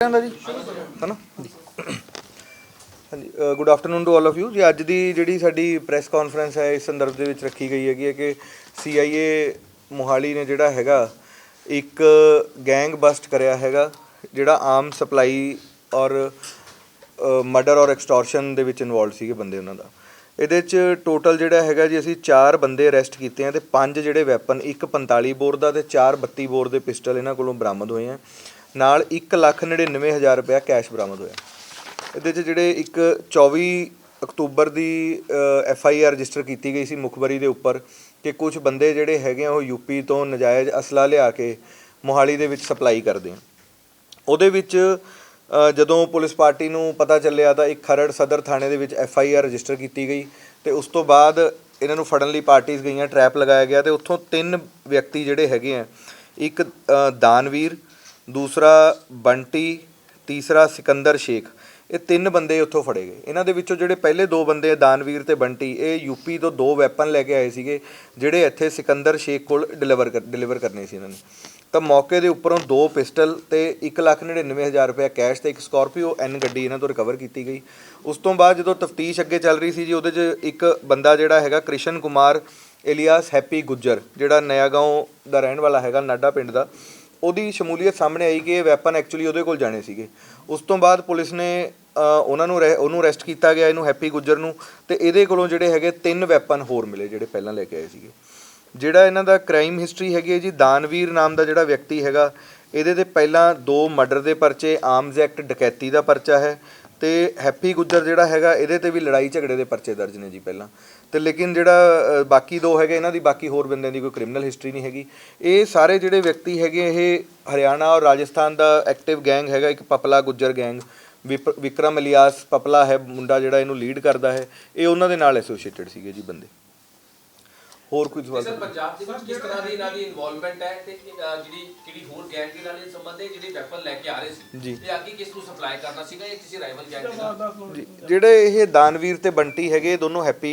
ਜਾਂਦਾ ਜੀ? ਹਨਾ? ਹਾਂਜੀ good afternoon to all of you ਜੀ, ਅੱਜ ਦੀ ਜਿਹੜੀ ਸਾਡੀ ਪ੍ਰੈਸ ਕਾਨਫਰੰਸ ਹੈ, ਇਸ ਸੰਦਰਭ ਦੇ ਵਿੱਚ ਰੱਖੀ ਗਈ ਹੈਗੀ ਹੈ ਕਿ CIA ਮੋਹਾਲੀ ਨੇ ਜਿਹੜਾ ਹੈਗਾ, ਇੱਕ ਗੈਂਗ ਬਸਟ ਕਰਿਆ ਹੈਗਾ, ਜਿਹੜਾ ਆਮ ਸਪਲਾਈ ਔਰ ਮਰਡਰ ਔਰ ਐਕਸਟੋਰਸ਼ਨ ਦੇ ਵਿੱਚ ਇਨਵੋਲਡ ਸੀਗੇ ਬੰਦੇ ਉਹਨਾਂ ਦਾ। ਇਹਦੇ ਚ ਟੋਟਲ ਜਿਹੜਾ ਹੈਗਾ ਜੀ, ਅਸੀਂ 4 ਬੰਦੇ ਅਰੈਸਟ ਕੀਤੇ ਆ ਤੇ 5 ਜਿਹੜੇ ਵੈਪਨ ਇੱਕ 45 ਬੋਰ ਦਾ ਤੇ 4 32 ਬੋਰ ਦੇ ਪਿਸਟਲ ਇਹਨਾਂ ਕੋਲੋਂ ਬਰਾਮਦ ਹੋਏ ਆ। ਨਾਲ 199000 ਰੁਪਇਆ ਕੈਸ਼ ਬਰਾਮਦ ਹੋਇਆ। ਇਹਦੇ 'ਚ ਜਿਹੜੇ ਇੱਕ 24 ਅਕਤੂਬਰ ਦੀ ਐਫ ਆਈ ਆਰ ਰਜਿਸਟਰ ਕੀਤੀ ਗਈ ਸੀ ਮੁਖਬਰੀ ਦੇ ਉੱਪਰ ਕਿ ਕੁਝ ਬੰਦੇ ਜਿਹੜੇ ਹੈਗੇ ਆ ਉਹ ਯੂਪੀ ਤੋਂ ਨਜਾਇਜ਼ ਅਸਲਾ ਲਿਆ ਕੇ ਮੋਹਾਲੀ ਦੇ ਵਿੱਚ ਸਪਲਾਈ ਕਰਦੇ ਆ। ਉਹਦੇ ਵਿੱਚ ਜਦੋਂ ਪੁਲਿਸ ਪਾਰਟੀ ਨੂੰ ਪਤਾ ਚੱਲਿਆ ਤਾਂ ਇੱਕ ਖਰੜ ਸਦਰ ਥਾਣੇ ਦੇ ਵਿੱਚ ਐਫ ਆਈ ਆਰ ਰਜਿਸਟਰ ਕੀਤੀ ਗਈ ਤੇ ਉਸ ਤੋਂ ਬਾਅਦ ਇਹਨਾਂ ਨੂੰ ਫੜਨ ਲਈ ਪਾਰਟੀਆਂ ਗਈਆਂ, ਟਰੈਪ ਲਗਾਇਆ ਗਿਆ ਤੇ ਉੱਥੋਂ ਤਿੰਨ ਵਿਅਕਤੀ ਜਿਹੜੇ ਹੈਗੇ ਆ, ਇੱਕ ਦਾਨਵੀਰ ਦੂਸਰਾ ਬੰਟੀ ਤੀਸਰਾ ਸਿਕੰਦਰ ਸ਼ੇਖ। ਇਹ ਤਿੰਨ ਬੰਦੇ ਉੱਥੋਂ ਫੜੇ ਗਏ। ਇਹਨਾਂ ਦੇ ਵਿੱਚੋਂ ਜਿਹੜੇ ਪਹਿਲੇ ਦੋ ਬੰਦੇ ਆ, ਦਾਨਵੀਰ ਤੇ ਬੰਟੀ ਇਹ ਯੂਪੀ ਤੋਂ ਦੋ ਵੈਪਨ ਲੈ ਕੇ ਆਏ ਸੀਗੇ ਜਿਹੜੇ ਇੱਥੇ ਸਿਕੰਦਰ ਸ਼ੇਖ ਕੋਲ ਡਿਲੀਵਰ ਡਿਲੀਵਰ ਕਰਨੇ ਸੀ ਇਹਨਾਂ ਨੇ। ਤਾਂ ਮੌਕੇ ਦੇ ਉੱਪਰੋਂ ਦੋ ਪਿਸਟਲ ਤੇ 199000 ਰੁਪਏ ਕੈਸ਼ ਤੇ ਇੱਕ ਸਕਾਰਪੀਓ ਐਨ ਗੱਡੀ ਇਹਨਾਂ ਤੋਂ ਰਿਕਵਰ ਕੀਤੀ ਗਈ। ਉਸ ਤੋਂ ਬਾਅਦ ਜਦੋਂ ਤਫਤੀਸ਼ ਅੱਗੇ ਚੱਲ ਰਹੀ ਸੀ ਜੀ ਉਹਦੇ 'ਚ ਇੱਕ ਬੰਦਾ ਜਿਹੜਾ ਹੈਗਾ ਕ੍ਰਿਸ਼ਨ ਕੁਮਾਰ ਇਲੀਆਸ ਹੈਪੀ ਗੁੱਜਰ ਜਿਹੜਾ ਨਇਆ ਗਾਉਂ ਦਾ ਰਹਿਣ ਵਾਲਾ ਹੈਗਾ ਨਾਡਾ ਪਿੰਡ ਦਾ। ਉਹਦੀ ਸ਼ਮੂਲੀਅਤ ਸਾਹਮਣੇ ਆਈ ਕਿ ਇਹ ਵੈਪਨ ਐਕਚੁਅਲੀ ਉਹਦੇ ਕੋਲ ਜਾਣੇ ਸੀਗੇ। ਉਸ ਤੋਂ ਬਾਅਦ ਪੁਲਿਸ ਨੇ ਉਹਨਾਂ ਨੂੰ ਰਹਿ- ਉਹਨੂੰ ਅਰੈਸਟ ਕੀਤਾ ਗਿਆ, ਇਹਨੂੰ ਹੈਪੀ ਗੁੱਜਰ ਨੂੰ, ਤੇ ਇਹਦੇ ਕੋਲੋਂ ਜਿਹੜੇ ਹੈਗੇ ਤਿੰਨ ਵੈਪਨ ਹੋਰ ਮਿਲੇ ਜਿਹੜੇ ਪਹਿਲਾਂ ਲੈ ਕੇ ਆਏ ਸੀਗੇ। ਜਿਹੜਾ ਇਹਨਾਂ ਦਾ ਕ੍ਰਾਈਮ ਹਿਸਟਰੀ ਹੈਗੀ ਹੈ ਜੀ, ਦਾਨਵੀਰ ਨਾਮ ਦਾ ਜਿਹੜਾ ਵਿਅਕਤੀ ਹੈਗਾ, ਇਹਦੇ ਤੇ ਪਹਿਲਾਂ ਦੋ ਮਰਡਰ ਦੇ ਪਰਚੇ ਆਰਮਜ਼ ਐਕਟ ਡਕੈਤੀ ਦਾ ਪਰਚਾ ਹੈ। ਤੇ ਹੈਪੀ ਗੁੱਜਰ ਜਿਹੜਾ ਹੈਗਾ, ਇਹਦੇ ਤੇ ਵੀ ਲੜਾਈ ਝਗੜੇ ਦੇ ਪਰਚੇ ਦਰਜ ਨੇ ਜੀ ਪਹਿਲਾਂ। ਤੇ ਲੇਕਿਨ ਜਿਹੜਾ ਬਾਕੀ ਦੋ ਹੈਗੇ, ਇਹਨਾਂ ਦੀ ਬਾਕੀ ਹੋਰ ਬੰਦਿਆਂ ਦੀ ਕੋਈ ਕ੍ਰਿਮੀਨਲ ਹਿਸਟਰੀ ਨਹੀਂ ਹੈਗੀ। ਇਹ ਸਾਰੇ ਜਿਹੜੇ ਵਿਅਕਤੀ ਹੈਗੇ, ਇਹ ਹਰਿਆਣਾ ਔਰ ਰਾਜਸਥਾਨ ਦਾ ਐਕਟਿਵ ਗੈਂਗ ਹੈਗਾ, ਇੱਕ ਪਪਲਾ ਗੁੱਜਰ ਗੈਂਗ ਵਿਪ- ਵਿਕਰਮ ਇਲਿਆਸ ਪਪਲਾ ਹੈ, ਮੁੰਡਾ ਜਿਹੜਾ ਇਹਨੂੰ ਲੀਡ ਕਰਦਾ ਹੈ। ਇਹ ਉਹਨਾਂ ਦੇ ਨਾਲ ਐਸੋਸੀਏਟਡ ਸੀਗੇ ਜੀ ਬੰਦੇ। ਹੋਰ ਕੋਈ ਸਵਾਲ ਸਰ ਪੰਜਾਬ ਦੇ ਵਿੱਚ ਕਿਸ ਤਰ੍ਹਾਂ ਦੀ ਇਹਨਾਂ ਦੀ ਇਨਵੋਲਵਮੈਂਟ ਹੈ ਤੇ ਜਿਹੜੀ ਕਿਹੜੀ ਹੋਰ ਗੈਂਗ ਦੇ ਨਾਲ ਇਹ ਸੰਬੰਧ ਹੈ ਜਿਹੜੇ ਵੈਪਨ ਲੈ ਕੇ ਆ ਰਹੇ ਸੀ। ਇਹ ਅੱਗੇ ਕਿਸ ਨੂੰ ਸਪਲਾਈ ਕਰਨਾ ਸੀਗਾ ਜਾਂ ਕਿਸੇ ਰਾਈਵਲ ਗੈਂਗ ਦੇ ਨਾਲ? ਜਿਹੜੇ ਇਹ ਦਾਨਵੀਰ ਤੇ ਬੰਟੀ ਹੈਗੇ ਇਹ ਦੋਨੋਂ ਹੈਪੀ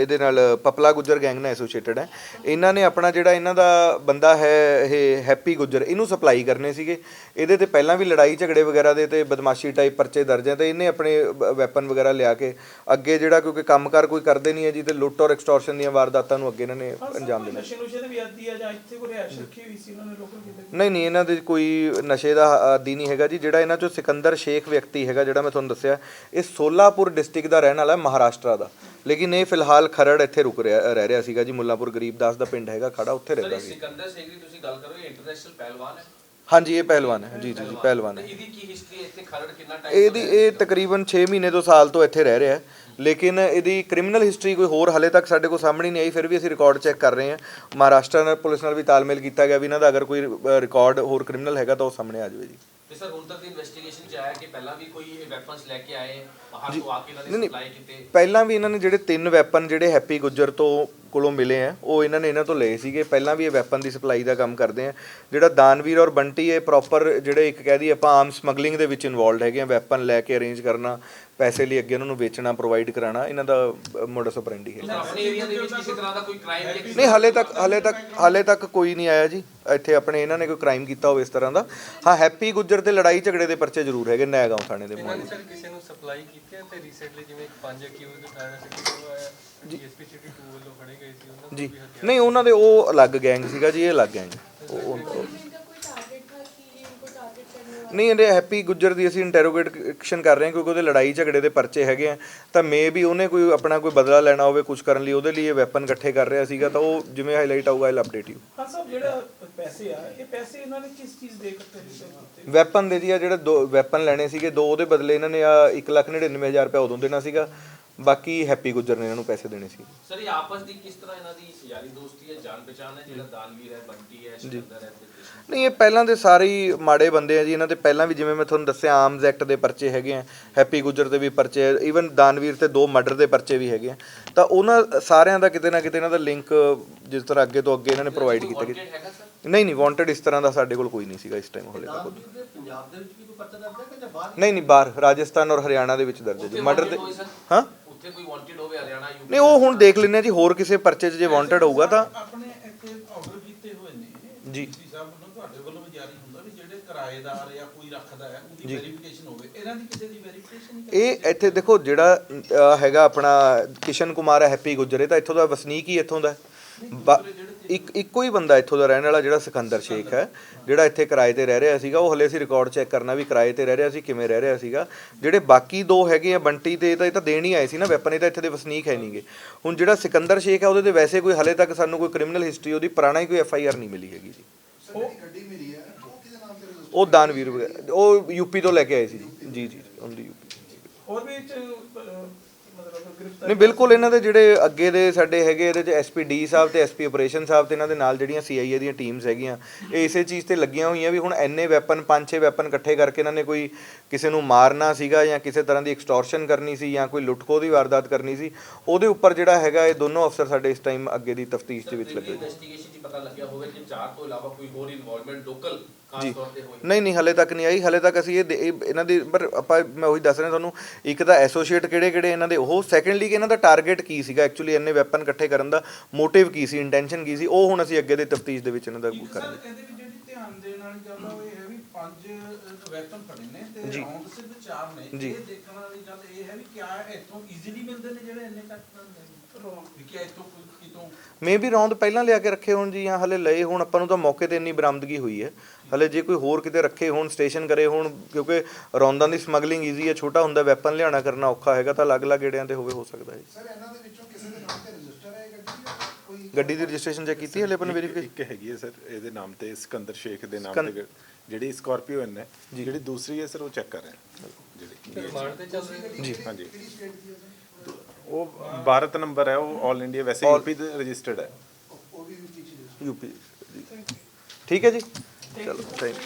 ਇਹਦੇ ਨਾਲ ਪਪਲਾ ਗੁੱਜਰ ਗੈਂਗ ਨਾਲ ਐਸੋਸੀਏਟਡ ਹੈ। ਇਹਨਾਂ ਨੇ ਆਪਣਾ ਜਿਹੜਾ ਇਹਨਾਂ ਦਾ ਬੰਦਾ ਹੈ ਇਹ ਹੈਪੀ ਗੁੱਜਰ ਇਹਨੂੰ ਸਪਲਾਈ ਕਰਨੇ ਸੀਗੇ। ਇਹਦੇ ਤੇ ਪਹਿਲਾਂ ਵੀ ਲੜਾਈ ਝਗੜੇ ਵਗੈਰਾ ਦੇ ਤੇ ਬਦਮਾਸ਼ੀ ਟਾਈਪ ਪਰਚੇ ਦਰਜ ਹੈ ਤੇ ਇਹਨੇ ਆਪਣੇ ਵੈਪਨ ਵਗੈਰਾ ਲਿਆ ਕੇ ਅੱਗੇ ਜਿਹੜਾ ਕਿਉਂਕਿ ਕੰਮਕਾਰ ਕੋਈ ਕਰਦੇ ਨਹੀਂ ਹੈ ਜੀ ਤੇ ਲੁੱਟ ਔਰ ਐਕਸਟੋਰਸ਼ਨ ਦੀਆਂ ਵਾਰਦਾਤਾਂ ਨੂੰ ਅੱਗੇ ਇਹਨਾਂ ਨੇ ਅੰਜਾਮ ਦੇਣਾ ਨਸ਼ੇ ਨੁਸ਼ੇ ਦੇ ਵੀ ਆਦੀ ਆ ਜਾਂ ਇੱਥੇ ਕੋਈ ਰਿਹਾਇਸ਼ ਰੱਖੀ ਹੋਈ ਸੀ ਉਹਨਾਂ ਨੇ ਲੋਕਲ ਕਿਤੇ? ਨਹੀਂ ਨਹੀਂ ਇਹਨਾਂ ਦੇ ਕੋਈ ਨਸ਼ੇ ਦਾ ਆਦੀ ਨਹੀਂ ਹੈਗਾ ਜੀ। ਜਿਹੜਾ ਇਹਨਾਂ ਚੋਂ ਸਿਕੰਦਰ ਸ਼ੇਖ ਵਿਅਕਤੀ ਹੈਗਾ ਜਿਹੜਾ ਮੈਂ ਤੁਹਾਨੂੰ ਦੱਸਿਆ ਇਹ ਸੋਲਾਪੁਰ ਡਿਸਟ੍ਰਿਕਟ ਦਾ ਰਹਿਣ ਵਾਲਾ ਹੈ ਮਹਾਰਾਸ਼ਟਰ ਦਾ। ਲੇਕਿਨ ਇਹ ਫਿਲਹਾਲ ਖਰੜ ਇੱਥੇ ਰੁਕ ਰਿਹਾ ਰਹਿ ਰਿਹਾ ਸੀਗਾ ਜੀ। ਮੁੱਲਾਪੁਰ ਗਰੀਬਦਾਸ ਦਾ ਪਿੰਡ ਹੈਗਾ ਖੜਾ ਉੱਥੇ ਰਹਿੰਦਾ ਸੀ। ਸਿਕੰਦਰ ਸਿੰਘ ਦੀ ਤੁਸੀਂ ਗੱਲ ਕਰੋ ਇਹ ਇੰਟਰਨੈਸ਼ਨਲ ਪਹਿਲਵਾਨ ਹੈ? ਹਾਂਜੀ ਇਹ ਪਹਿਲਵਾਨ ਹੈ। ਜੀ ਜੀ ਜੀ ਪਹਿਲਵਾਨ। ਤੇ ਹੈ। ਇਹਦੀ ਕੀ ਹਿਸਟਰੀ ਹੈ ਇੱਥੇ ਖਰੜ ਕਿੰਨਾ ਟਾਈਮ ਇਹਦੀ ਇਹ ਤਕਰੀਬਨ 6 ਮਹੀਨੇ ਤੋਂ ਸਾਲ ਤੋਂ ਇੱਥੇ ਰਹਿ ਰਿਹਾ ਹੈ। ਲੇਕਿਨ ਇਹਦੀ ਕ੍ਰਿਮੀਨਲ ਹਿਸਟਰੀ ਕੋਈ ਹੋਰ ਹਲੇ ਤੱਕ ਸਾਡੇ ਕੋਲ ਸਾਹਮਣੇ ਨਹੀਂ ਆਈ ਫਿਰ ਵੀ ਅਸੀਂ ਰਿਕਾਰਡ ਚੈੱਕ ਕਰ ਰਹੇ ਹਾਂ। ਮਹਾਰਾਸ਼ਟਰ ਨਾਲ ਪੁਲਿਸ ਨਾਲ ਵੀ ਤਾਲਮੇਲ ਕੀਤਾ ਗਿਆ ਵੀ ਇਹਨਾਂ ਦਾ ਅਗਰ ਕੋਈ ਰਿਕਾਰਡ ਹੋਰ ਕ੍ਰਿਮੀਨਲ ਹੈਗਾ ਤਾਂ ਉਹ ਸਾਹਮਣੇ ਆ ਜਾਵੇ ਜੀ। ਤੇ ਸਰ ਹੁਣ ਤੱਕ ਦੀ ਇਨਵੈਸਟੀਗੇਸ਼ਨ ਚ ਆਇਆ ਕਿ ਪਹਿਲਾਂ ਵੀ ਕੋਈ ਇਹ ਵੈਪਨਸ ਲੈ ਕੇ ਆਏ ਬਾਹਰ ਤੋਂ ਆ ਕੇ ਇਹਨਾਂ ਨਹੀਂ, ਨੇ ਨਹੀਂ। ਸਪਲਾਈ ਕੀਤੇ? ਪਹਿਲਾਂ ਵੀ ਇਹਨਾਂ ਨੇ ਜਿਹੜੇ ਤਿੰਨ ਵੈਪਨ ਜਿਹੜੇ ਹੈਪੀ ਗੁੱਜਰ ਤੋਂ ਕੋਲੋਂ ਮਿਲੇ ਆ ਉਹ ਇਹਨਾਂ ਨੇ ਇਹਨਾਂ ਤੋਂ ਲਏ ਸੀਗੇ। ਪਹਿਲਾਂ ਵੀ ਇਹ ਵੈਪਨ ਦੀ ਸਪਲਾਈ ਦਾ ਕੰਮ ਕਰਦੇ ਆ। ਜਿਹੜਾ ਦਾਨਵੀਰ ਔਰ ਬੰਟੀ ਇਹ ਪ੍ਰੋਪਰ ਜਿਹੜੇ ਇੱਕ ਕਹਿ ਦਈਏ ਆਪਾਂ ਆਮ ਸਮਗਲਿੰਗ ਦੇ ਵਿੱਚ ਇਨਵੋਲਡ ਹੈਗੇ ਆ ਵੈਪਨ ਲੈ ਕੇ ਅਰੇਂਜ ਕਰਨਾ ਪੈਸੇ ਲਈ ਅੱਗੇ ਉਹਨਾਂ ਨੂੰ ਵੇਚਣਾ ਪ੍ਰੋਵਾਈਡ ਕਰਾਣਾ ਇਹਨਾਂ ਦਾ ਮੋਡਸ ਆਪਰੈਂਡੀ ਹੈ। ਸਰ ਆਪਣੇ ਏਰੀਆ ਦੇ ਵਿੱਚ ਕਿਸੇ ਤਰ੍ਹਾਂ ਦਾ ਕੋਈ ਕ੍ਰਾਈਮ ਜਾਂ ਕਿਸੇ ਨਹੀਂ ਹਲੇ ਤੱਕ ਹਲੇ ਤੱਕ ਹਲੇ ਤੱਕ ਕੋਈ ਨਹੀਂ ਆਇਆ ਜੀ। ਇੱਥੇ ਆਪਣੇ ਇਹਨਾਂ ਨੇ ਕੋਈ ਕ੍ਰਾਈਮ ਕੀਤਾ ਹੋਵੇ ਇਸ ਤਰ੍ਹਾਂ ਦਾ। ਹਾਂ ਹੈਪੀ ਗੁੱਜਰ ਤੇ ਲੜਾਈ ਝਗੜੇ ਦੇ ਪਰਚੇ ਜ਼ਰੂਰ ਹੈਗੇ ਨੈਗਾਉਂ ਥਾਣੇ ਦੇ ਮੋਹਰੇ ਨੇ ਸਰ ਕਿਸੇ ਨੂੰ ਸਪਲਾਈ ਕੀਤੀ ਹੈ ਤੇ ਰੀਸੈਂਟਲੀ ਜਿਵੇਂ ਇੱਕ ਪੰਜ ਅਕਿਊਜ਼ ਆਇਆ ਸੀ ਕਿ ਉਹ ਆਇਆ ਡੀਐਸਪੀ ਸਿਟੀ 2 ਵੱਲੋਂ ਫੜੇ ਜੀ। ਨਹੀਂ ਉਹਨਾਂ ਦੇ ਉਹ ਅਲੱਗ ਗੈਂਗ ਸੀਗਾ ਜੀ ਇਹ ਅਲੱਗ ਗੈਂਗ। ਨਹੀਂ ਇਹਦੇ ਹੈਪੀ ਗੁੱਜਰ ਦੀ ਅਸੀਂ ਇੰਟਰੋਗੇਸ਼ਨ ਕਰ ਰਹੇ ਹਾਂ ਕਿਉਂਕਿ ਉਹਦੇ ਲੜਾਈ ਝਗੜੇ ਦੇ ਪਰਚੇ ਹੈਗੇ ਆ। ਤਾਂ ਮੇ ਵੀ ਉਹਨੇ ਕੋਈ ਆਪਣਾ ਕੋਈ ਬਦਲਾ ਲੈਣਾ ਹੋਵੇ ਕੁਝ ਕਰਨ ਲਈ ਉਹਦੇ ਲਈ ਇਹ ਵੈਪਨ ਇਕੱਠੇ ਕਰ ਰਿਹਾ ਸੀਗਾ ਤਾਂ ਉਹ ਜਿਵੇਂ ਹਾਈਲਾਈਟ ਆਊਗਾ ਆਈਲ ਅਪਡੇਟ ਯੂ ਹਾਂ ਸਾਹਿਬ ਜਿਹੜਾ ਪੈਸੇ ਆ ਇਹ ਪੈਸੇ ਇਹਨਾਂ ਨੇ ਕਿਸ ਚੀਜ਼ ਦੇ ਇਕੱਠੇ ਵੈਪਨ ਦੇ ਜੀ ਆ ਦੋ ਵੈਪਨ ਲੈਣੇ ਸੀਗੇ ਦੋ ਉਹਦੇ ਬਦਲੇ ਇਹਨਾਂ ਨੇ 199000 ਰੁਪਏ ਉਦੋਂ ਦੇਣਾ ਸੀਗਾ। ਬਾਕੀ ਹੈਪੀ ਗੁੱਜਰ ਨੇ ਇਹਨਾਂ ਨੂੰ ਪੈਸੇ ਦੇਣੇ ਸੀ। ਸਰ ਇਹ ਆਪਸ ਦੀ ਕਿਸ ਤਰ੍ਹਾਂ ਇਹਨਾਂ ਦੀ ਯਾਰੀ ਦੋਸਤੀ ਹੈ ਜਾਣ ਪਛਾਣ ਹੈ ਜਿਹੜਾ ਦਾਨਵੀਰ ਹੈ ਬੰਟੀ ਹੈ ਸਿਕੰਦਰ ਹੈ ਤੇ ਨਹੀਂ ਇਹ ਪਹਿਲਾਂ ਦੇ ਸਾਰੇ ਹੀ ਮਾੜੇ ਬੰਦੇ ਆ ਜੀ। ਇਹਨਾਂ ਤੇ ਪਹਿਲਾਂ ਵੀ ਜਿਵੇਂ ਮੈਂ ਤੁਹਾਨੂੰ ਦੱਸਿਆ ਆਰਮਸ ਐਕਟ ਦੇ ਪਰਚੇ ਹੈਗੇ ਆ ਹੈਪੀ ਗੁੱਜਰ ਦੇ ਵੀ ਪਰਚੇ ਈਵਨ ਦਾਨਵੀਰ ਤੇ ਦੋ ਮਰਡਰ ਦੇ ਪਰਚੇ ਵੀ ਹੈਗੇ ਆ। ਤਾਂ ਉਹਨਾਂ ਸਾਰਿਆਂ ਦਾ ਕਿਤੇ ਨਾ ਕਿਤੇ ਇਹਨਾਂ ਦਾ ਲਿੰਕ ਜਿਸ ਤਰ੍ਹਾਂ ਅੱਗੇ ਤੋਂ ਅੱਗੇ ਇਹਨਾਂ ਨੇ ਪ੍ਰੋਵਾਈਡ ਕੀਤਾ ਨਹੀਂ ਨਹੀਂ ਵਾਂਟਡ ਇਸ ਤਰ੍ਹਾਂ ਦਾ ਸਾਡੇ ਕੋਲ ਕੋਈ ਨਹੀਂ ਸੀਗਾ ਇਸ ਟਾਈਮ ਹੋਲੇ ਤੱਕ। ਪੰਜਾਬ ਦੇ ਵਿੱਚ ਵੀ ਕੋਈ ਪਰਚਾ ਦਰਜ ਹੈ ਕਿ ਜਾਂ ਬਾਹਰ? ਨਹੀਂ ਨਹੀਂ ਬਾਹਰ ਰਾਜਸਥਾਨ ਔਰ ਹਰਿਆਣਾ ਦੇ ਵਿੱਚ ਦਰਜ ਹੈ ਜੀ। Murder sir? ਹਾਂ? ਉੱਥੇ ਕੋਈ ਵਾਂਟਡ ਹੋਵੇ ਹਰਿਆਣਾ ਯੂਪੀ ਨਹੀਂ ਉਹ ਹੁਣ ਦੇਖ ਲੈਂਦੇ ਆ ਜੀ ਹੋਰ ਕਿਸੇ ਪਰਚੇ 'ਚ ਜੇ ਵਾਂਟਡ ਹੋਊਗਾ ਤਾਂ ਆਪਣੇ ਇੱਥੇ ਆਰਡਰ ਕੀਤੇ ਹੋਏ ਨੇ ਜੀ। ਡੀਸੀ ਸਾਹਿਬ ਵੱਲੋਂ ਤੁਹਾਡੇ ਵੱਲੋਂ ਵੀ ਜਾਰੀ ਹੁੰਦਾ ਵੀ ਜਿਹੜੇ ਕਿਰਾਏਦਾਰ ਜਾਂ ਕੋਈ ਰੱਖਦਾ ਹੈ ਉਹਦੀ ਜੀ। ਵੈਰੀਫਿਕੇਸ਼ਨ ਹੋਵੇ ਇਹਨਾਂ ਦੀ ਕਿਸੇ ਦੀ ਵੈਰੀਫਿਕੇਸ਼ਨ ਨਹੀਂ ਇਹ ਇੱਥੇ ਦੇਖੋ ਜਿਹੜਾ ਹੈਗਾ ਆਪਣਾ ਕਿਸ਼ਨ ਕੁਮਾਰ ਹੈ ਹੈਪੀ ਗੁੱਜਰ ਤਾਂ ਇੱਥੋਂ ਦਾ ਵਸਨੀਕ ਹੀ ਇੱਥੋਂ ਦਾ ਹੈ। ਇੱਕ ਇੱਕੋ ਹੀ ਬੰਦਾ ਇੱਥੋਂ ਦਾ ਰਹਿਣ ਵਾਲਾ ਜਿਹੜਾ ਸਿਕੰਦਰ ਸ਼ੇਖ ਹੈ ਜਿਹੜਾ ਇੱਥੇ ਕਿਰਾਏ ਤੇ ਰਹਿ ਰਿਹਾ ਸੀਗਾ। ਉਹ ਹਲੇ ਅਸੀਂ ਰਿਕਾਰਡ ਚੈੱਕ ਕਰਨਾ ਵੀ ਕਿਰਾਏ ਤੇ ਰਹਿ ਰਿਹਾ ਸੀ ਕਿਵੇਂ ਰਹਿ ਰਿਹਾ ਸੀਗਾ। ਜਿਹੜੇ ਬਾਕੀ ਦੋ ਹੈਗੇ ਆ ਬੰਟੀ ਤੇ ਇਹ ਤਾਂ ਇਹ ਤਾਂ ਦੇਣ ਹੀ ਆਏ ਸੀ ਨਾ ਵੈਪਨ ਇਹ ਤਾਂ ਇੱਥੇ ਦੇ ਵਸਨੀਕ ਹੈ ਨਹੀਂਗੇ। ਹੁਣ ਜਿਹੜਾ ਸਿਕੰਦਰ ਸ਼ੇਖ ਹੈ ਉਹਦੇ ਤੇ ਵੈਸੇ ਕੋਈ ਹਲੇ ਤੱਕ ਸਾਨੂੰ ਕੋਈ ਕ੍ਰਿਮੀਨਲ ਹਿਸਟਰੀ ਉਹਦੀ ਪੁਰਾਣਾ ਹੀ ਕੋਈ ਐਫ ਆਈ ਆਰ ਨਹੀਂ ਮਿਲੀ ਹੈਗੀ ਜੀ। ਉਹ ਦਾਨਵੀਰ ਵਗੈਰਾ ਉਹ ਯੂਪੀ ਤੋਂ ਲੈ ਕੇ ਆਏ ਸੀ ਜੀ। ਜੀ ਜੀ ਉਹਦੀ ਯੂਪੀ ਹੋਰ ਵੀ ਨਹੀਂ, ਬਿਲਕੁਲ ਇਹਨਾਂ ਦੇ ਜਿਹੜੇ ਅੱਗੇ ਦੇ ਸਾਡੇ ਹੈਗੇ ਇਹਦੇ ਚ ਐਸਪੀ ਡੀ ਸਾਹਿਬ ਤੇ ਐਸਪੀ ਆਪਰੇਸ਼ਨ ਸਾਹਿਬ ਤੇ ਇਹਨਾਂ ਦੇ ਨਾਲ ਜਿਹੜੀਆਂ ਸੀਆਈਏ ਦੀਆਂ ਟੀਮਸ ਹੈਗੀਆਂ, ਇਹ ਇਸੇ ਚੀਜ਼ ਤੇ ਲੱਗੀਆਂ ਹੋਈਆਂ ਵੀ ਹੁਣ ਐਨੇ ਵੈਪਨ ਪੰਜ ਛੇ ਵੈਪਨ ਇਕੱਠੇ ਕਰਕੇ ਇਹਨਾਂ ਨੇ ਕੋਈ ਕਿਸੇ ਨੂੰ ਮਾਰਨਾ ਸੀਗਾ ਜਾਂ ਕਿਸੇ ਤਰ੍ਹਾਂ ਦੀ ਐਕਸਟੋਰਸ਼ਨ ਕਰਨੀ ਸੀ ਜਾਂ ਕੋਈ ਲੁੱਟਖੋ ਦੀ ਵਾਰਦਾਤ ਕਰਨੀ ਸੀ, ਉਹਦੇ ਉੱਪਰ ਜਿਹੜਾ ਹੈਗਾ ਇਹ ਦੋਨੋਂ ਅਫਸਰ ਸਾਡੇ ਇਸ ਟਾਈਮ ਅੱਗੇ ਦੀ ਤਫਤੀਸ਼ ਦੇ ਵਿੱਚ ਲੱਗੇ ਹੋਏ। ਇਨਵੈਸਟੀਗੇਸ਼ਨ 'ਚ ਪਤਾ ਲੱਗਿਆ ਹੋਵੇ ਕਿ ਚਾਰ ਤੋਂ ਇਲਾਵਾ ਕੋਈ ਹੋਰ ਇਨਵੋਲਵਮੈਂਟ ਲੋਕਲ ਜੀ। ਨਹੀਂ ਨਹੀਂ ਹਲੇ ਤੱਕ ਨਹੀਂ ਆਈ। ਹਲੇ ਤੱਕ ਅਸੀਂ ਇਹ ਦੇ- ਇਹ ਇਹਨਾਂ ਦੀ ਪਰ ਆਪਾਂ ਮੈਂ ਉਹੀ ਦੱਸ ਰਿਹਾ ਤੁਹਾਨੂੰ ਇੱਕ ਤਾਂ ਐਸੋਸੀਏਟ ਕਿਹੜੇ ਕਿਹੜੇ ਇਹਨਾਂ ਦੇ ਉਹ ਸੈਕੰਡਲੀ ਕਿ ਇਹਨਾਂ ਦਾ ਟਾਰਗੇਟ ਕੀ ਸੀਗਾ? ਐਕਚੁਅਲੀ ਇੰਨੇ ਵੈਪਨ ਇਕੱਠੇ ਕਰਨ ਦਾ ਮੋਟਿਵ ਕੀ ਸੀ? ਇੰਟੈਂਸ਼ਨ ਕੀ ਸੀ? ਉਹ ਹੁਣ ਅਸੀਂ ਅੱਗੇ ਦੇ ਤਫਤੀਸ਼ ਦੇ ਵਿੱਚ ਇਹਨਾਂ ਦਾ ਇੱਕ ਸਰ ਕਰਾਂਗੇ ਕਹਿੰਦੇ ਵੀ ਜਿਹੜੀ ਧਿਆਨ ਦੇਣ ਵਾਲੀ ਗੱਲ ਆ ਉਹ ਇਹ ਹੈ ਵੀ ਪੰਜ ਵੈਪਨ ਫੜੇ ਨੇ ਤੇ ਜੀ। ਸਿਰਫ ਚਾਰ ਨੇ। ਜੀ। ਇਹ ਦੇਖਣ ਵਾਲੀ ਗੱਲ ਇਹ ਹੈ ਵੀ ਕਿਆ ਇੱਥੋਂ ਈਜ਼ੀਲੀ ਮਿਲਦੇ ਨੇ ਜਿਹੜੇ ਇੰਨੇ ਕੱਟ ਨੇ? ਵੀ ਕਿਆ ਇੱਥੋਂ ਕੋਈ ਕਿਤੋਂ ਮੇ ਵੀ ਰੌਂਦ ਪਹਿਲਾਂ ਲਿਆ ਕੇ ਰੱਖੇ ਹੋਣ ਜੀ ਜਾਂ ਹਲੇ ਲਏ ਹੋਣ ਆਪਾਂ ਨੂੰ ਤਾਂ ਮੌਕੇ ਤੇ ਇੰਨੀ ਬਰਾਮਦਗੀ ਹੋਈ ਹੈ। ਹਲੇ ਜੇ ਕੋਈ ਹੋਰ ਕਿਤੇ ਰੱਖੇ ਹੋਣ ਸਟੇਸ਼ਨ ਕਰੇ ਹੋਣ ਕਿਉਂਕਿ ਰੌਂਦਾਂ ਦੀ ਸਮਗਲਿੰਗ ਈਜ਼ੀ ਹੈ ਛੋਟਾ ਹੁੰਦਾ ਵੈਪਨ ਲਿਆਉਣਾ ਕਰਨਾ ਔਖਾ ਹੈਗਾ ਤਾਂ ਅਲੱਗ-ਅਲੱਗ ਏੜਿਆਂ ਤੇ ਹੋਵੇ ਹੋ ਸਕਦਾ ਹੈ ਸਰ ਇਹਨਾਂ ਦੇ ਵਿੱਚੋਂ ਕਿਸੇ ਦੇ ਨਾਮ ਤੇ ਰਜਿਸਟਰ ਹੈ ਗੱਡੀ ਜਾਂ ਕੋਈ ਗੱਡੀ ਦੀ ਰਜਿਸਟ੍ਰੇਸ਼ਨ ਚੈੱਕ ਕੀਤੀ ਹਲੇ ਆਪਾਂ ਵੈਰੀਫਿਕੇਸ਼ਨ ਇੱਕ ਹੈਗੀ ਹੈ ਸਰ ਇਹਦੇ ਨਾਮ ਤੇ ਸਿਕੰਦਰ ਸ਼ੇਖ ਦੇ ਨਾਮ ਤੇ ਜਿਹੜੀ ਸਕਾਰਪੀਓ ਐਨ ਹੈ ਜਿਹੜੀ ਦੂਸਰੀ ਹੈ ਸਰ ਉਹ ਚੈੱਕ ਕਰ ਰਹੇ ਹਾਂ ਜਿਹੜੀ ਤੇ ਜੀ ਹਾਂਜੀ। ਉਹ ਭਾਰਤ ਨੰਬਰ ਹੈ ਉਹ 올 ਇੰਡੀਆ ਵੈਸੇ ਯੂਪੀ ਦੇ ਰਜਿਸਟਰਡ ਹੈ। ਉਹ ਵੀ ਯੂਪੀ ਠੀਕ ਹੈ ਜੀ। ਚਲੋ ਥੈਂਕ